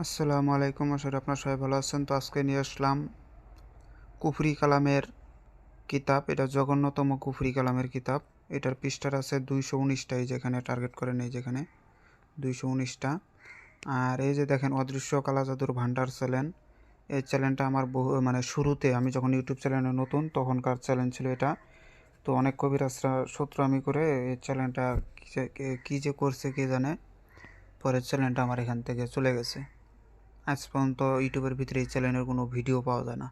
আসসালামু আলাইকুম আসলে আপনার সবাই ভালো আছেন। তো আজকে নিয়ে আসলাম কুফরি কালামের কিতাব। এটা জঘন্যতম কুফরি কালামের কিতাব। এটার পৃষ্ঠার আছে দুইশো উনিশটা, এই যেখানে টার্গেট করে নেই যেখানে দুইশো উনিশটা। আর এই যে দেখেন, অদৃশ্য কালা জাদুর ভান্ডার চ্যানেল এই চ্যানেলটা আমার বহু মানে শুরুতে আমি যখন ইউটিউব চ্যানেলে নতুন, তখনকার চ্যানেল ছিল এটা। তো অনেক কবিরাজরা সূত্র আমি করে এই চ্যানেলটা কী যে করছে কে জানে, পরের চ্যানেলটা আমার এখান থেকে চলে গেছে। আজ পর্যন্ত ইউটিউবের ভিতরে এই চ্যানেলের কোনো ভিডিও পাওয়া যায় না।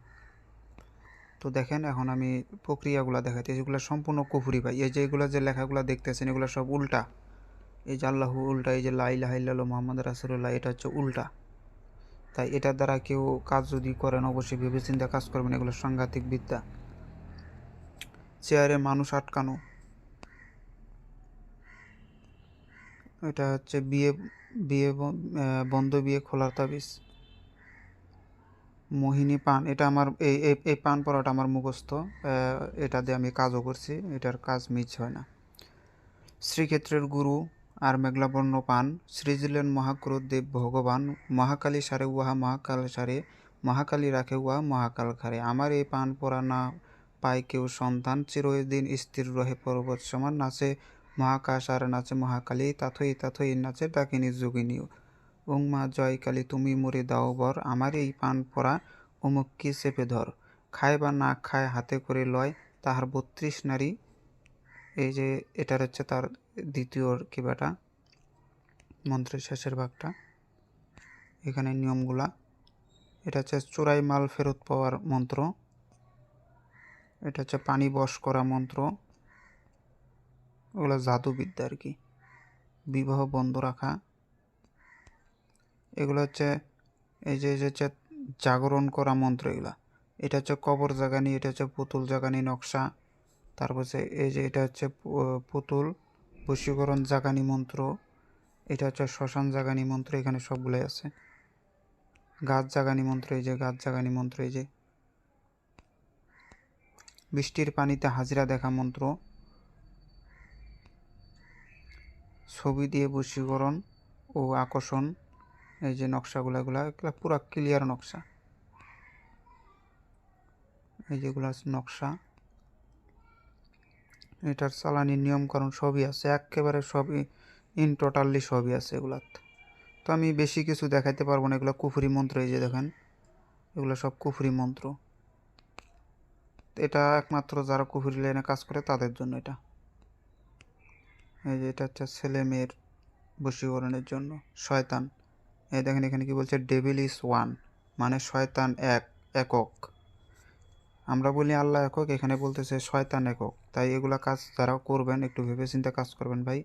তো দেখেন, এখন আমি প্রক্রিয়াগুলো দেখাতে এগুলো সম্পূর্ণ কুফুরি ভাই। এই যে এগুলো যে লেখাগুলো দেখতেছেন, এগুলো সব উল্টা। এই যে আল্লাহু উল্টা, এই যে লাই লাহিল্লাহ মোহাম্মদ রাসুল্লাহ এটা হচ্ছে উল্টা। তাই এটার দ্বারা কেউ কাজ যদি করেন অবশ্যই ভেবেচিন্তে কাজ করবেন এগুলো সাংঘাতিক বিদ্যা। চেয়ারে মানুষ আটকানো। এটা হচ্ছে বিয়ে বিয়ে বন্ধ বিয়ে খোলার তাবিজ। মোহিনী পান, এটা আমার, এই, এই- পান পরাটা আমার মুখস্থ এটা দিয়ে আমি কাজও করছি, এটার কাজ মিস হয় না। শ্রীক্ষেত্রের গুরু আর মেঘলাবর্ণ পান, শ্রীজিলেন মহাক্রোধ দেব ভগবান, মহাকালী সারে উহা, মহাকাল সারে, মহাকালী রাখে উহা, মহাকাল খারে। আমার এই পান পরা না পায় কেউ সন্তান, চিরদিন স্থির রহে পর্বত সমান, নাচে মহাকাশ আর নাচে মহাকালী, তাথই তাথই নাচে ডাকিনী যোগিনী ওং মা জয় কালী তুমি মরে দাও বর, আমার এই পান পরা অমুক কি চেপে ধর। খায় বা না খায় হাতে করে লয় তাহার বত্রিশ নারী। এই যে এটার হচ্ছে তার দ্বিতীয় কিবাটা মন্ত্রের শেষের ভাগটা। এখানে নিয়মগুলা। এটা হচ্ছে চোরাই মাল ফেরত পাওয়ার মন্ত্র। এটা হচ্ছে পানি বশ করা মন্ত্র। ওগুলো জাদুবিদ্যা আর কি। বিবাহ বন্ধ রাখা। এগুলো হচ্ছে, এই যে হচ্ছে জাগরণ করা মন্ত্র এগুলা। এটা হচ্ছে কবর জাগানি, এটা হচ্ছে পুতুল জাগানি নকশা। তারপর হচ্ছে এই যে এটা হচ্ছে পুতুল, বশীকরণ জাগানি মন্ত্র। এটা হচ্ছে শ্মশান জাগানি মন্ত্র, এখানে সবগুলোই আছে। গাছ জাগানি মন্ত্র, এই যে গাছ জাগানি মন্ত্র, এই যে। বৃষ্টির পানিতে হাজিরা দেখা মন্ত্র। ছবি দিয়ে বশীকরণ ও আকর্ষণ, এই যে নকশাগুলো, এগুলো এগুলো পুরো ক্লিয়ার নকশা। এই যেগুলো নকশা, এটার চালানি নিয়মকানুন সবই আছে, একেবারে সবই ইন টোটালি সবই আছে এগুলাত। তো আমি বেশি কিছু দেখাইতে পারব না, এগুলো কুফরি মন্ত্র, এই যে দেখেন, এগুলো সব কুফরি মন্ত্র। এটা একমাত্র যারা কুফরি লাইনে কাজ করে তাদের জন্য এটা। এই যে এটা হচ্ছে ছেলে মেয়ের বশীকরণের জন্য। শয়তান। এই দেখেন এখানে কি বলছে ডেভিল ইজ ওয়ান মানে শয়তান এক, একক। আমরা বলি আল্লাহ একক, এখানে বলতেছে শয়তান একক। তাই এগুলা কাজ যারা করবেন, একটু ভেবে ভেবেচিন্তে কাজ করবেন ভাই।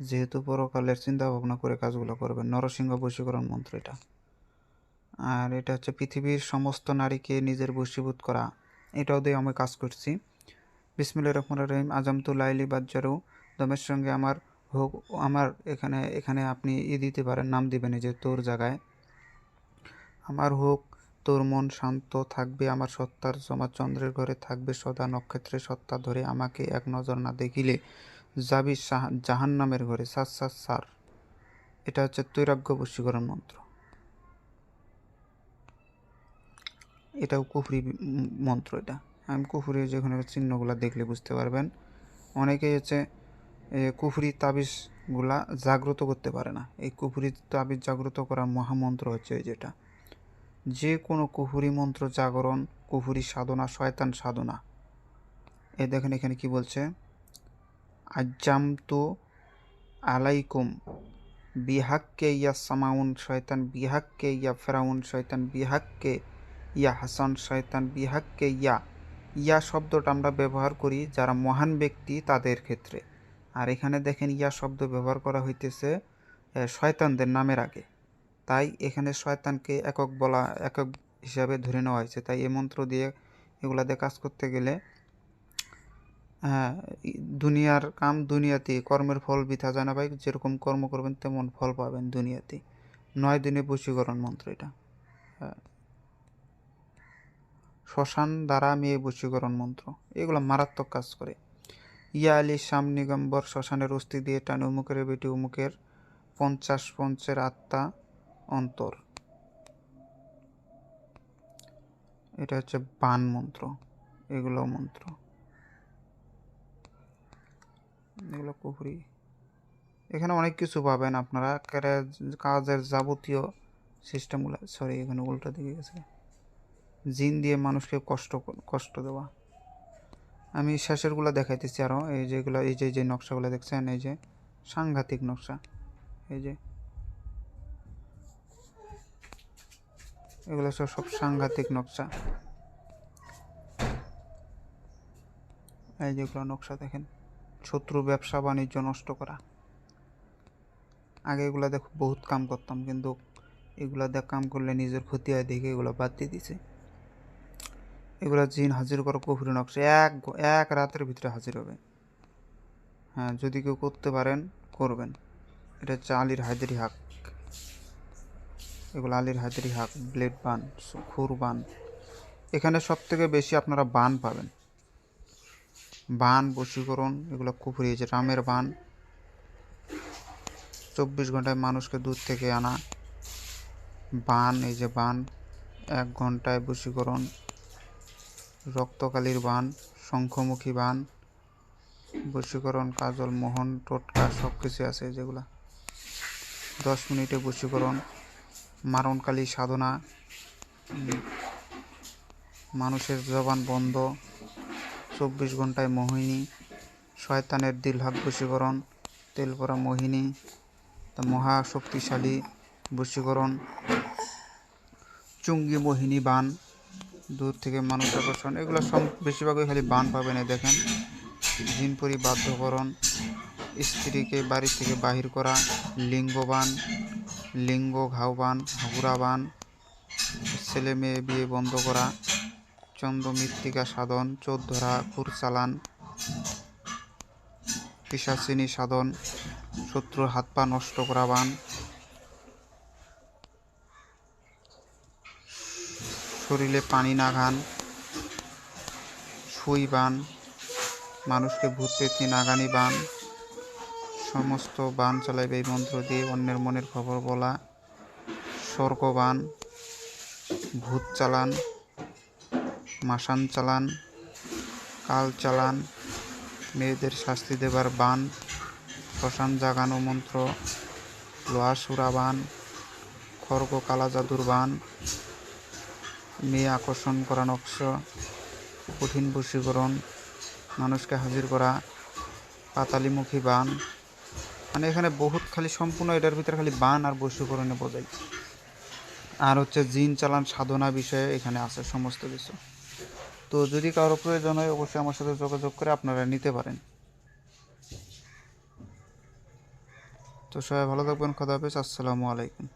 যেহেতু পরকালের চিন্তা ভাবনা করে কাজগুলো করবেন, নরসিংহ বশীকরণ মন্ত্র এটা। আর এটা হচ্ছে পৃথিবীর সমস্ত নারীকে নিজের বশীভূত করা। এটাও দিয়ে আমি কাজ করছি। বিসমিল্লা রহমান রহিম আজমতুল লাইলি বাজ্জারু দমের সঙ্গে আমার হোক, আমার এখানে এখানে আপনি ই দিতে পারেন, নাম দিবেন এই যে তোর জায়গায়। আমার হোক, তোর মন শান্ত থাকবে, আমার সত্তার জমা চন্দ্রের ঘরে থাকবে, সদা নক্ষত্রের সত্তা ধরে আমাকে এক নজর না দেখিলে যাবি জাহান নামের ঘরে। সার সার সার। এটা হচ্ছে তৈরাগ্য বশীকরণ মন্ত্র। এটাও কুফরি মন্ত্র এটা। আমি কুফরি যেখানে চিহ্নগুলো দেখলে বুঝতে পারবেন। অনেকেই হচ্ছে কুফরি তাবিজগুলা জাগ্রত করতে পারে না। এই কুফরি তাবিজ জাগ্রত করার মহামন্ত্র হচ্ছে যেটা। যে কোনো কুফুরি মন্ত্র জাগরণ, কুফুরি সাধনা, শয়তান সাধনা। এ দেখেন এখানে কি বলছে? আজ্জাম তো আলাইকুম বিহাক্কে ইয়া সামাউন শয়তান, বিহাক্কে ইয়া ফেরাউন শয়তান, বিহাক্কে ইয়া হাসান শয়তান, বিহাক্কে ইয়া। ইয়া শব্দটা আমরা ব্যবহার করি যারা মহান ব্যক্তি তাদের ক্ষেত্রে। আর এখানে দেখেন ইয়া শব্দ ব্যবহার করা হইতেছে শয়তানদের নামের আগে। তাই এখানে শয়তানকে একক বলা, একক হিসাবে ধরে নেওয়া হয়েছে। তাই এই মন্ত্র দিয়ে এগুলা দিয়ে কাজ করতে গেলে হ্যাঁ দুনিয়ার কাম দুনিয়াতে কর্মের ফল বৃথা জানা ভাই। যেরকম কর্ম করবেন তেমন ফল পাবেন দুনিয়াতে নয় দিনে বশীকরণ মন্ত্র এটা। শ্মশান দ্বারা মেয়ে বশীকরণ মন্ত্র। এগুলো মারাত্মক কাজ করে। ইয়া আলী শাম নিগম্বর শ্মশানের অস্থি দিয়ে টানে উমুকের বেটি উমুকের পঞ্চাশ পঞ্চের আত্মা অন্তর। এটা হচ্ছে বান মন্ত্র এগুলো মন্ত্র। এগুলো কুফরি এখানে অনেক কিছু পাবেন আপনারা কাজের যাবতীয় সিস্টেমগুলো সরি এখানে উল্টো দিকে গেছে। জিন দিয়ে মানুষকে কষ্ট কষ্ট দেওয়া। আমি শেষেরগুলো দেখাইতেছি আরও এই যেগুলো, এই যে যে নকশাগুলো দেখছেন, এই যে সাংঘাতিক নকশা। এই যে এগুলো সব সব সাংঘাতিক নকশা। এই যেগুলো নকশা দেখেন, শত্রু ব্যবসা বাণিজ্য নষ্ট করা। আগে এগুলো দেখো বহুত কাম করতাম, কিন্তু এগুলা দেখ, কাম করলে নিজের ক্ষতি হয় দেখে এগুলো বাদ দিয়ে দিছে। এগুলো জিন হাজির করা কুফরি নকশা। এক এক রাতের ভিতরে হাজির হবে। হ্যাঁ যদি কেউ করতে পারেন, করবেন। এটা হচ্ছে আলীর হায়দারি হাক। এগুলো আলীর হায়দারি হাক, ব্লেড বান খুর বান। এখানে সব থেকে বেশি আপনারা বান পাবেন। বান, বশীকরণ, এগুলো কুফরি যে রামের বান। চব্বিশ ঘন্টায় মানুষকে দূর থেকে আনা। বান, এই যে বান, এক ঘন্টায় বশীকরণ। রক্তকালীর বান, শঙ্খমুখী বান, বশীকরণ, কাজল, মোহন, টোটকা সব কিছু আছে যেগুলা। দশ মিনিটে বশীকরণ, মারণকালী সাধনা মানুষের জবান বন্ধ, চব্বিশ ঘন্টায় মোহিনী, শয়তানের দিলহাক বশীকরণ তেলপরা মোহিনী মহা শক্তিশালী বশীকরণ, চুঙ্গি মোহিনী বান দূর থেকে মানুষ আকর্ষণ, এগুলো সব বেশিরভাগই খালি বান পাবেন দেখেন। জিনপুরি বাধ্যকরণ স্ত্রীকে বাড়ি থেকে বাহির করা, লিঙ্গবান লিঙ্গ ঘাওবান হাগুরাবান ছেলে মেয়ে বিয়ে বন্ধ করা চন্দ্র মৃত্তিকা সাধন চোর ধরা খুর চালান পিসাচিনী সাধন, শত্রুর হাত পা নষ্ট করা বান শরীরে পানি না ঘান সুই বান, মানুষকে ভূত পেতনি নাগানি বান, সমস্ত বান চালাইবে এই মন্ত্র দিয়ে অন্যের মনের খবর বলা স্বর্গবান ভূত চালান, মাসান চালান, কাল চালান, মেয়েদের শাস্তি দেবার বান, শ্মশান জাগানো মন্ত্র লোহা সুরা বান খর্গ কালা জাদুর বান মেয়ে আকর্ষণ করা নকশ, কঠিন বশীকরণ, মানুষকে হাজির করা, পাতালিমুখী বান। মানে এখানে বহুত খালি সম্পূর্ণ এটার ভিতরে খালি বান আর বশীকরণে বোঝাই। আর হচ্ছে জিন চালান সাধনা বিষয়ে এখানে আছে সমস্ত কিছু। তো যদি কারও প্রয়োজন হয়, অবশ্যই আমার সাথে যোগাযোগ করে আপনারা নিতে পারেন। তো সবাই ভালো থাকবেন, খোদা হাফেজ, আসসালামু আলাইকুম।